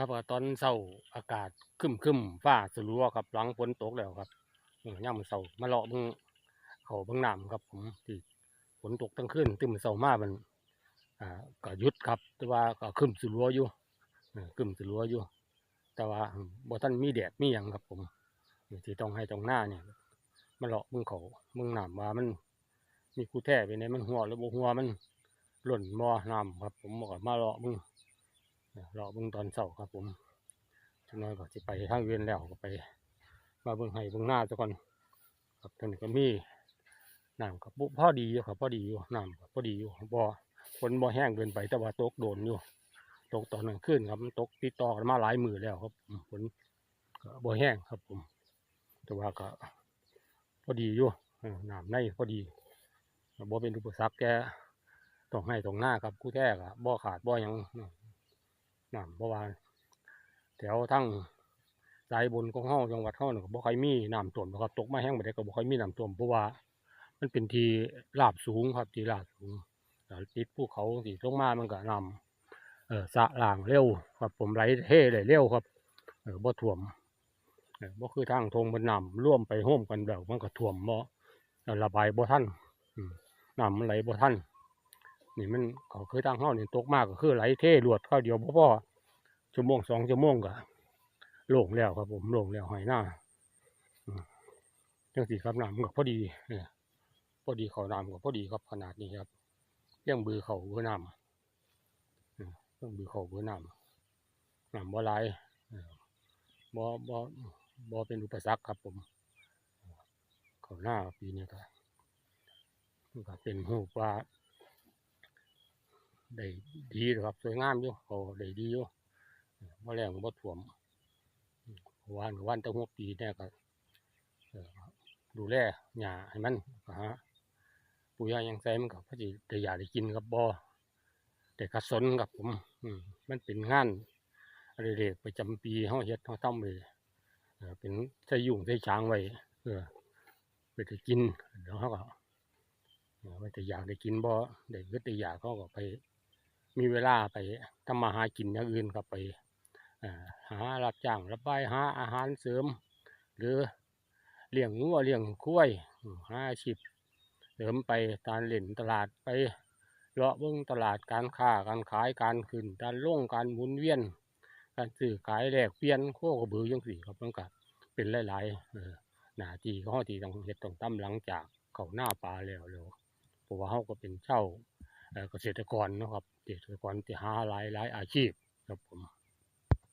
ครับตอนเช้าอากาศคึมคึมๆฟ้าสลัวครับหลังฝนตกแล้วครับยามมื้อเช้ามาเลาะเบิ่งเขาบิ่งน้ำครับ ผมที่ฝนตกทั้งคืนตื่นมื้อเช้ามามันอ่าก็ยุดครับ แต่ว่าก็คึมสลัวอยู่เออครึมสลัวอยู่ แต่ว่าบ่ทันมีแดดมีหยังครับ ผมที่ต้องให้ตรงหน้าเนี่ยมาเลาะเบิ่งเขาบิ่งน้ำว่ามัน มีกูแท้ไปไหนมันหัวหรือบ่หัวมันหล่นบ่อน้ำครับ ผมก็มาเลาะเบิ่ง เลาะเบิ่งตอนเช้าครับผมจักหน้อยก็สิไปทางเวียนแล้วก็ไป มาเบิ่งให้เบิ่งหน้าซะก่อนครับตอนนี้ก็มีน้ำกับพอดีอยู่ครับพอดีอยู่น้ำก็พอดีอยู่บ่อฝนบ่อแห้งเกินไปแต่ว่าตกโดนอยู่ ตกตอนกลางคืนครับมันตกติดต่อกันมาหลายมือแล้วครับฝนก็บ่อแห้งครับผม แต่ว่าก็พอดีอยู่น้ำในพอดีบ่เป็นอุปสรรคแกต้องให้ตรงหน้าครับกู้แท้ก็บ่ขาดบ่หยัง น้ำเพราะว่าแถวทั้งสายบนของเฮาจังหวัดเฮานี่ก็บ่ค่อยมีน้ำท่วมหรอกครับตกมาแห้งบ่ได้ก็บ่ค่อยมีน้ำท่วมเพราะว่า มันเป็นที่ราบสูงครับที่ราบสูงติดภูเขาสิลงมามันก็น้ำเออสะล่างเร็วครับ ผมไหลเทได้เร็วครับเออบ่ท่วมเออบ่คือทางทงมันน้ำร่วมไปโฮมกันแล้วมันก็ท่วมบ่ระบายบ่ทันน้ำมันไหลบ่ทัน นี่มันก็คือทางเฮานี่ตกมากก็คือไหลเทรวดเข้าวเดียวบ่พอชั่วโมงสองชั่วโมงก็โล่งแล้วครับผมโล่งแล้วหอยหน้าอืมจังสีครับน้ำมันก็พอดีเนี่ยพอดีเขาน้ำก็พอดีครับขนาดนี้ครับเลี้ยงบือเขาเบือน้ำเลี้ยงบือเขาเบือน้ำน้ำบ่อไหลายเอบ่บ่บ่เป็นอุปสรรคครับผมเขาหน้าปีนี้ก็ก็เป็นหูปลา ได้ดีเลยครับ สวยงามอยู่เขาได้ดีอยู่บ่แรงบ่ท่วมวันวันตะหัวปีเนี่ยก็ดูแลหญ้าให้มันฮะปุ๋ยยังใส่มันก็พอดีได้ยากได้กินครับบ่ได้ขัดสนครับผมอืมันเป็นงานอะไรเด็กประจำปีเฮาเฮ็ดเฮาทำเลยเออเป็นใส่ยุ่งใส่ช้างไว้เออไปได้กินเดี๋ยวเฮาก็เออว่แต่อยากได้กินบ่ได้เกิดได้อยากเขาก็ไป มีเวลาไปทำมาหากินอย่างอื่นครับไปหารับจ้างรับใบหาอาหารเสริม หรือเลี้ยงงัวเลี้ยงควายหาอาชีพเสริมไปตามเล่นตลาดไปเลาะเบิ่งตลาดการค้าการขายการขึ้นการล่งการหมุนเวียน การซื้อขายแลกเปลี่ยนโคกระบือยังสี่ครับมันก็เป็นหลายๆหน้าที่ขอที่ต้องเฮ็ดต้องทำหลังจากเขาหน้าปลาแล้วแล้วเพราะว่าเฮาก็เป็นเช่า เกษตรกรนะครับเกษตรกรที่หาหลายหลายอาชีพครับผม